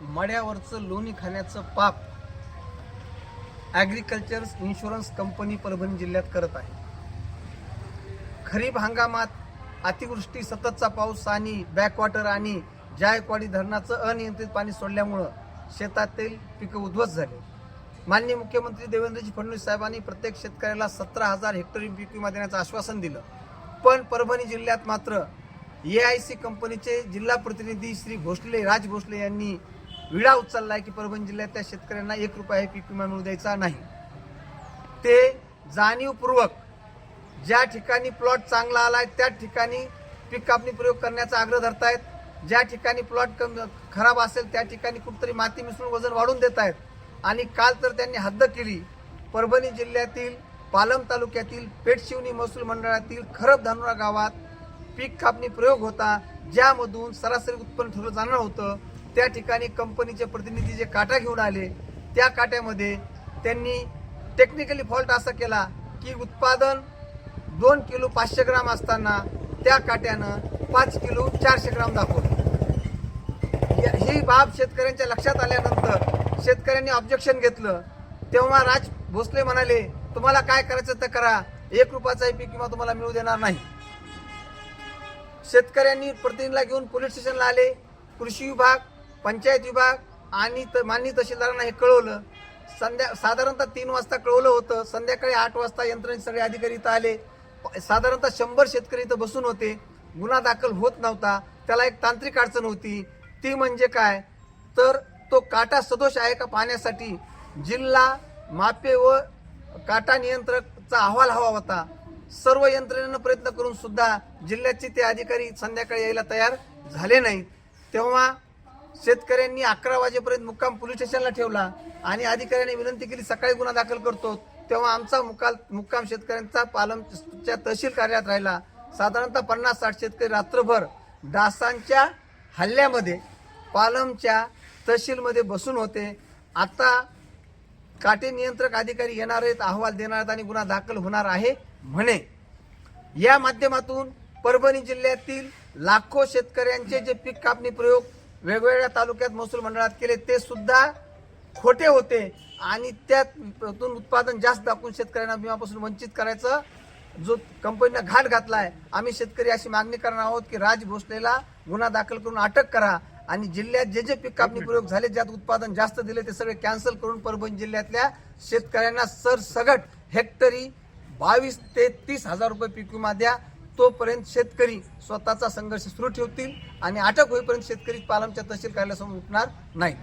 मड्यावरचं लोणी खाण्याचं पाप. ॲग्रिकल्चर इन्शुरन्स कंपनी परभणी जिल्ह्यात करत आहे. खरीप हंगामात अतिवृष्टी सततचा पाऊस आणि बॅकवॉटर आणि जायकवाडी धरणाचं अनियंत्रित पाणी सोडल्यामुळं शेतातील पिकं उद्ध्वस्त झाली. माननीय मुख्यमंत्री देवेंद्रजी फडणवीस साहेबांनी प्रत्येक शेतकऱ्याला सतरा हजार हेक्टरी पीक विमा देण्याचं आश्वासन दिलं. पण परभणी जिल्ह्यात मात्र ए आय सी कंपनीचे जिल्हा प्रतिनिधी श्री भोसले राज भोसले यांनी विडा उचललाय की परभणी जिल्ह्यातल्या शेतकऱ्यांना एक रुपया हे पीक विमा मिळू द्यायचा नाही. ते जाणीवपूर्वक ज्या ठिकाणी प्लॉट चांगला आलाय त्या ठिकाणी पीक कापणी प्रयोग करण्याचा आग्रह धरतायत. ज्या ठिकाणी प्लॉट कम खराब असेल त्या ठिकाणी कुठतरी माती मिसळून वजन वाढून देत आहेत आणि काल तर त्यांनी हद्द केली. परभणी जिल्ह्यातील पालम तालुक्यातील पेठशिवनी महसूल मंडळातील खरब धानुरा गावात पीक कापणी प्रयोग होता ज्यामधून सरासरी उत्पन्न ठरवलं जाणार होतं. त्या ठिकाणी कंपनीचे प्रतिनिधी जे काटा घेऊन आले त्या काट्यामध्ये त्यांनी टेक्निकली फॉल्ट असा केला की उत्पादन दोन किलो पाचशे ग्राम असताना त्या काट्यानं पाच किलो चारशे ग्राम दाखवलं. या- ही बाब शेतकऱ्यांच्या लक्षात आल्यानंतर शेतकऱ्यांनी ऑब्जेक्शन घेतलं. तेव्हा राज भोसले म्हणाले तुम्हाला काय करायचं तर करा. एक रुपयाचाही पीक किंवा तुम्हाला मिळू देणार नाही. शेतकऱ्यांनी प्रतिनिधीला घेऊन पोलीस स्टेशनला आले. कृषी विभाग पंचायत विभाग आणि त- माननीय तहसीलदारांना हे कळवलं. संध्या साधारणतः तीन वाजता कळवलं होतं. संध्याकाळी आठ वाजता यंत्रणेचे सगळे अधिकारी इथं आले. प- साधारणतः शंभर शेतकरी इथं बसून होते. गुन्हा दाखल होत नव्हता. त्याला एक तांत्रिक अडचण होती. ती म्हणजे काय? तर तो काटा सदोष आहे का पाहण्यासाठी जिल्हा मापे व काटा नियंत्रकचा अहवाल हवा होता. सर्व यंत्रणेनं प्रयत्न करून सुद्धा जिल्ह्याचे ते अधिकारी संध्याकाळी यायला तयार झाले नाहीत. तेव्हा शेतकऱ्यांनी अकरा वाजेपर्यंत मुक्काम पोलीस स्टेशनला ठेवला आणि अधिकाऱ्यांनी विनंती केली सकाळी गुन्हा दाखल करतो. तेव्हा आमचा मुकाल मुक्काम शेतकऱ्यांचा पालमच्या तहसील कार्यालयात राहिला. साधारणतः पन्नास साठ शेतकरी रात्रभर डासांच्या हल्ल्यामध्ये पालमच्या तहसीलमध्ये बसून होते. आता काटे नियंत्रक अधिकारी येणार आहेत अहवाल देणार आहेत आणि गुन्हा दाखल होणार आहे म्हणे. या माध्यमातून परभणी जिल्ह्यातील लाखो शेतकऱ्यांचे जे पीक कापणी प्रयोग वेगवेगळ्या तालुक्यात महसूल मंडळात केले ते सुद्धा खोटे होते. आणि त्यातून उत्पादन जास्त दाखवून शेतकऱ्यांना विमापासून वंचित करायचं जो कंपनीनं घाट घातला आहे आम्ही शेतकरी अशी मागणी करणार आहोत की राज भोसलेला गुन्हा दाखल करून अटक करा. आणि जिल्ह्यात जे जे पीक कापणी प्रयोग झाले ज्यात उत्पादन जास्त दिले ते सगळे कॅन्सल करून परभणी जिल्ह्यातल्या शेतकऱ्यांना सरसगट हेक्टरी बावीस ते तीस हजार रुपये पीक विमा द्या. तोपर्यंत शेतकरी स्वतःचा संघर्ष सुरू ठेवतील आणि अटक होईपर्यंत शेतकरी पालमच्या तहसील कार्यालयासमोर उठणार नाहीत.